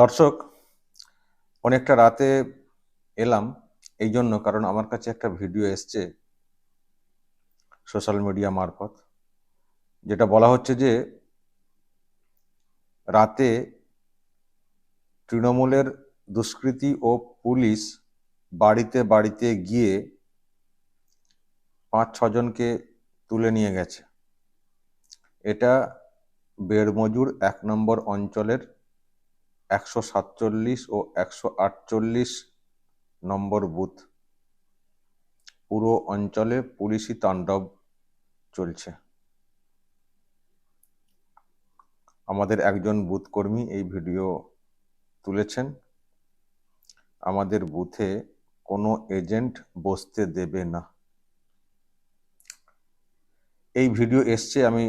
দর্শক, অনেকটা রাতে এলাম এই জন্য কারণ আমার কাছে একটা ভিডিও এসছে সোশ্যাল মিডিয়া মারফত, যেটা বলা হচ্ছে যে রাতে তৃণমূলের দুষ্কৃতী ও পুলিশ বাড়িতে বাড়িতে গিয়ে পাঁচ ছজনকে তুলে নিয়ে গেছে। এটা বেড়মজুর এক নম্বর অঞ্চলের একশো সাতচল্লিশ ও একশো আটচল্লিশ নম্বর বুথ। পুরো অঞ্চলে পুলিশি তাণ্ডব চলছে। আমাদের একজন বুথ কর্মী এই ভিডিও তুলেছেন। আমাদের বুথে কোনো এজেন্ট বসতে দেবে না। এই ভিডিও এসছে আমি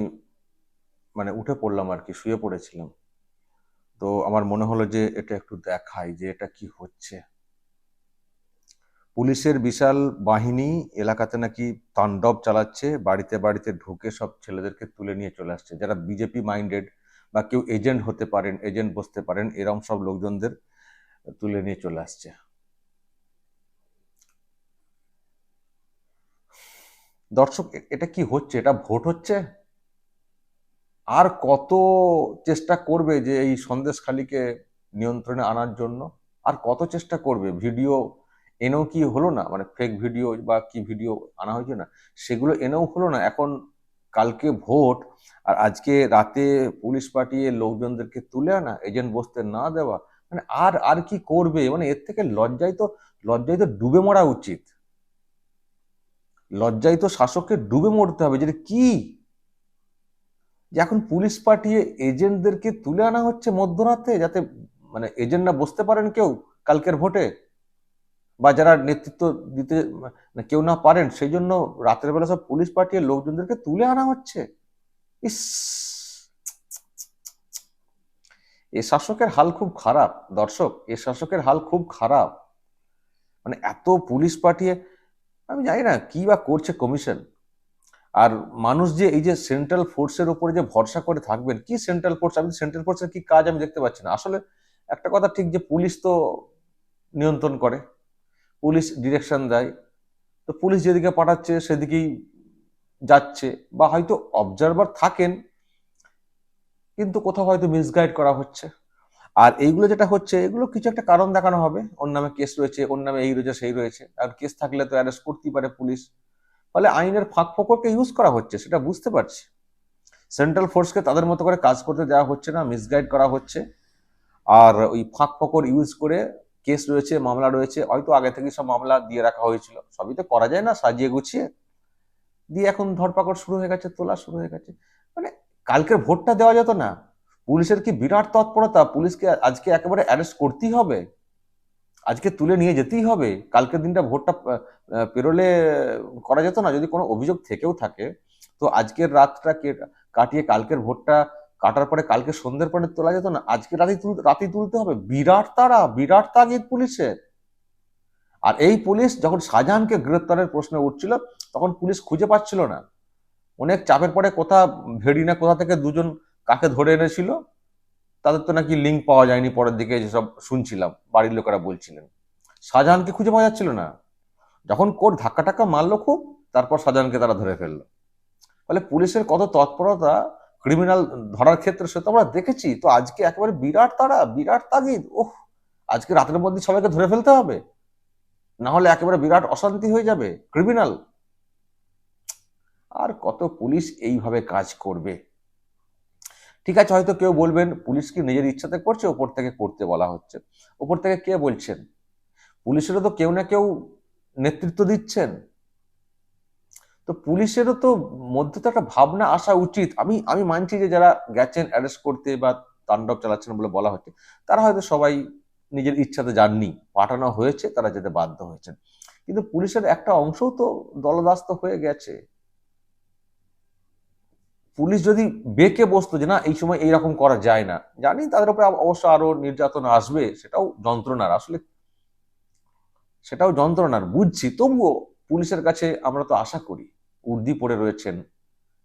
মানে উঠে পড়লাম আর কি, শুয়ে পড়েছিলাম। তো আমার মনে হলো যে এটা একটু দেখাই যে এটা কি হচ্ছে। পুলিশের বিশাল বাহিনী এলাকাতে নাকি তাণ্ডব চালাচ্ছে, বাড়িতে বাড়িতে ঢুকে সব ছেলেদেরকে তুলে নিয়ে চলে আসছে। যারা বিজেপি মাইন্ডেড বা কেউ এজেন্ট হতে পারেন, এজেন্ট বসতে পারেন, এরম সব লোকজনদের তুলে নিয়ে চলে আসছে। দর্শক এটা কি হচ্ছে? এটা ভোট হচ্ছে? আর কত চেষ্টা করবে যে এই সন্দেশখালীকে নিয়ন্ত্রণে আনার জন্য? আর কত চেষ্টা করবে? ভিডিও এনেও কি হলো না? মানে ফেক ভিডিও বা কি ভিডিও আনা হয়েছে না? সেগুলো এনেও হলো না। এখন কালকে ভোট, আর আজকে রাতে পুলিশ পাঠিয়ে লোকজনদেরকে তুলে আনা, এজেন্ট বসতে না দেওয়া মানে আর আর কি করবে? মানে এর থেকে লজ্জায় তো লজ্জায় তো ডুবে মরা উচিত। লজ্জায় তো শাসককে ডুবে মরতে হবে। যেটা কি যে এখন পুলিশ পাঠিয়ে এজেন্টদেরকে তুলে আনা হচ্ছে মধ্যরাতে যাতে মানে এজেন্ট না বসতে পারেন কেউ কালকের ভোটে? বা যারা নেতৃত্ব দিতে মানে কেউ না পারেন, সেই জন্য রাতের বেলা সব পুলিশ পাঠিয়ে লোকজনদেরকে তুলে আনা হচ্ছে? ইস! এ শাসকের হাল খুব খারাপ, দর্শক, এ শাসকের হাল খুব খারাপ। মানে এত পুলিশ পাঠিয়ে, আমি জানি না কি বা করছে কমিশন। আর মানুষ যে এই যে সেন্ট্রাল ফোর্সের উপরে যে ভরসা করে থাকবেন, কি সেন্ট্রাল ফোর্স আমি সেন্ট্রাল ফোর্সের কি কাজ আমি দেখতে পাচ্ছি না। আসলে একটা কথা ঠিক যে পুলিশ তো নিয়ন্ত্রণ করে, পুলিশ ডিরেকশন দেয়, তো পুলিশ যেদিকে পাঠাচ্ছে সেদিকেই যাচ্ছে বা হয়তো অবজারভার থাকেন, কিন্তু কোথাও হয়তো মিসগাইড করা হচ্ছে। আর এইগুলো যেটা হচ্ছে, এগুলো কিছু একটা কারণ দেখানো হবে। ওর নামে কেস রয়েছে, ওর নামে এই রয়েছে, সেই রয়েছে। আর কেস থাকলে তো অ্যারেস্ট করতেই পারে পুলিশ। ফলে আইনের ফাঁক ফোকরকে ইউজ করা হচ্ছে, সেটা বুঝতে পারছি। সেন্ট্রাল ফোর্সকে তাদের মতো করে কাজ করতে দেওয়া হচ্ছে না মিসগাইড করা হচ্ছে। আর ওই ফাঁক ফোকর ইউজ করে কেস রয়েছে, মামলা রয়েছে, হয়তো আগে থেকে সব মামলা দিয়ে রাখা হয়েছিল। সবই তো করা যায় না, সাজিয়ে গুছিয়ে। দিয়ে এখন ধরপাকড় শুরু হয়ে গেছে, তোলা শুরু হয়ে গেছে। মানে কালকের ভোটটা দেওয়া যেত না। পুলিশের কি বিরাট তৎপরতা, পুলিশকে আজকে একেবারে অ্যারেস্ট করতেই হবে? আজকে তুলে নিয়ে যেতেই হবে। কালকের দিনটা ভোটটা পেরোলে করা যেত না। যদি কোনো অভিযোগ থেকেও থাকে, তো আজকের রাতটা কাটিয়ে কালকের ভোটটা কাটার পরে কালকে সন্ধ্যের পরে তোলা যেত না। আজকে রাতে রাতে তুলতে হবে। বিরাট তারা, বিরাট তাগিদ পুলিশের। আর এই পুলিশ যখন শাহজাহানকে গ্রেপ্তারের প্রশ্ন উঠছিল, তখন পুলিশ খুঁজে পাচ্ছিল না। অনেক চাপের পরে কোথা, ভেড়ি না কোথা থেকে দুজন কাকে ধরে এনেছিল তাদের তো নাকি লিঙ্ক পাওয়া যায়নি পরের দিকে যেসব শুনছিলাম, বাড়ির লোকেরা বলছিলেন। শাহজাহানকে খুঁজে পাওয়া যাচ্ছিল না। যখন কোর্ট ধাক্কা টাক্কা মারলো খুব, তারপর শাহজাহানকে তারা ধরে ফেলল। ফলে পুলিশের কত তৎপরতা ক্রিমিনাল ধরার ক্ষেত্রে সে তো আমরা দেখেছি, তো আজকে একেবারে বিরাট তারা, বিরাট তাগিদ ওহ আজকে রাতের মধ্যে সবাইকে ধরে ফেলতে হবে। না হলে একেবারে বিরাট অশান্তি হয়ে যাবে ক্রিমিনাল আর কত পুলিশ এইভাবে কাজ করবে? ঠিক আছে, হয়তো কেউ বলবেন, পুলিশ কি নিজের ইচ্ছাতে করছে? ওপর থেকে করতে বলা হচ্ছে। ওপর থেকে কে বলছেন? পুলিশেরও তো কেউ না কেউ নেতৃত্ব দিচ্ছেন। তো পুলিশেরও তো মধ্যে তো একটা ভাবনা আসা উচিত। আমি আমি মানছি যে যারা গেছেন অ্যারেস্ট করতে বা তাণ্ডব চালাচ্ছেন বলে বলা হচ্ছে, তারা হয়তো সবাই নিজের ইচ্ছাতে যাননি। পাঠানো হয়েছে, তারা যেতে বাধ্য হয়েছেন। কিন্তু পুলিশের একটা অংশও তো দলদাস্ত হয়ে গেছে। পুলিশ যদি বেঁকে বসতো যে না, এই সময় এইরকম করা যায় না, জানি তাদের উপরে অবশ্য আরও নির্যাতন আসবে, সেটাও যন্ত্রণার। আসলে সেটাও যন্ত্রণার, বুঝছি। তবুও পুলিশের কাছে আমরা তো আশা করি, উর্দি পড়ে রয়েছেন।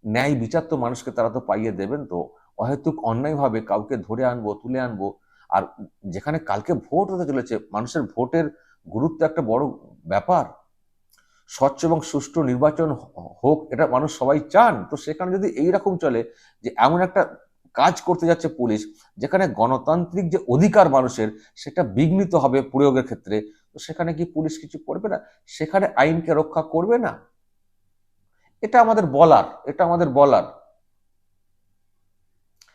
ন্যায় বিচার তো মানুষকে তারা তো পাইয়ে দেবেন তো, অহেতুক অন্যায়ভাবে কাউকে ধরে আনব, তুলে আনব। আর যেখানে কালকে ভোট হতে চলেছে, মানুষের ভোটের গুরুত্ব একটা বড় ব্যাপার। স্বচ্ছ এবং সুষ্ঠু নির্বাচন হোক, এটা মানুষ সবাই চান। তো সেখানে যদি এই রকম চলে যে এমন একটা কাজ করতে যাচ্ছে পুলিশ, যেখানে গণতান্ত্রিক যে অধিকার মানুষের, সেটা বিঘ্নিত হবে প্রয়োগের ক্ষেত্রে, তো সেখানে কি পুলিশ কিছু করবে না? সেখানে আইনকে রক্ষা করবে না? এটা আমাদের বলার, এটা আমাদের বলার।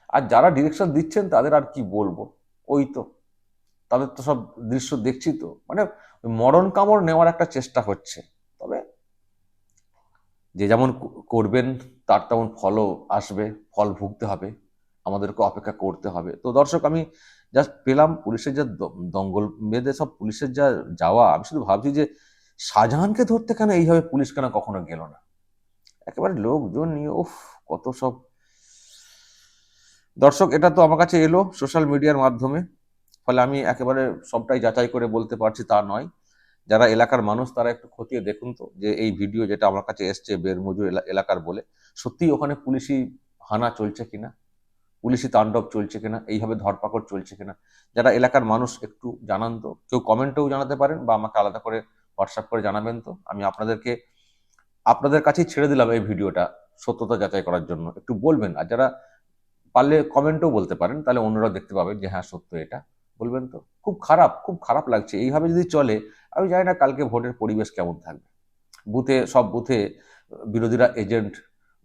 আর যারা ডিরেকশন দিচ্ছেন, তাদের আর কি বলব? ওই তো। তাদের তো সব দৃশ্য দেখছি তো। মানে মরণ কামড় নেওয়ার একটা চেষ্টা হচ্ছে। যে যেমন করবেন, তার তেমন ফলও আসবে, ফল ভুগতে হবে, আমাদেরকে অপেক্ষা করতে হবে। তো দর্শক, আমি জাস্ট পেলাম পুলিশের যা দঙ্গল বেঁধে সব পুলিশের যা যাওয়া, আমি শুধু ভাবছি যে শাহজাহানকে ধরতে কেন এইভাবে পুলিশ কেন কখনো গেল না? একেবারে লোকজন নিয়ে, উফ, কত সব। দর্শক, এটা তো আমার কাছে এলো সোশ্যাল মিডিয়ার মাধ্যমে, ফলে আমি একেবারে সবটাই যাচাই করে বলতে পারছি তা নয়। যারা এলাকার মানুষ, তারা একটু খতিয়ে দেখুন তো যে এই ভিডিও যেটা আমার কাছে এসছে বেরমজুর এলা- এলাকার বলে সত্যি ওখানে পুলিশি হানা চলছে কিনা? পুলিশি তাণ্ডব চলছে কিনা? এইভাবে ধরপাকড় চলছে কিনা? যারা এলাকার মানুষ, একটু জানান তো। কেউ কমেন্টেও জানাতে পারেন বা আমাকে আলাদা করে হোয়াটসঅ্যাপ করে জানাবেন তো। আমি আপনাদেরকে, আপনাদের কাছেই ছেড়ে দিলাম এই ভিডিওটা সত্যতা যাচাই করার জন্য। একটু বলবেন, আর যারা পারলে কমেন্টও বলতে পারেন, তাহলে অন্যরা দেখতে পাবেন যে হ্যাঁ সত্য এটা। বলবেন তো? খুব খারাপ খুব খারাপ লাগছে। এইভাবে যদি চলে আমি জানি না কালকে ভোটের পরিবেশ কেমন থাকবে। বুথে, সব বুথে বিরোধীরা এজেন্ট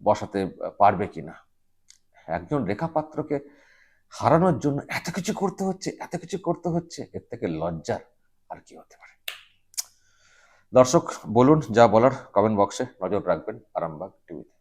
বসাতে পারবে কিনা। একজন রেখাপাত্রকে হারানোর জন্য এত কিছু করতে হচ্ছে, এত কিছু করতে হচ্ছে, এর থেকে লজ্জার আর কি হতে পারে? দর্শক, বলুন যা বলার কমেন্ট বক্সে নজর রাখবেন আরামবাগ টিভিতে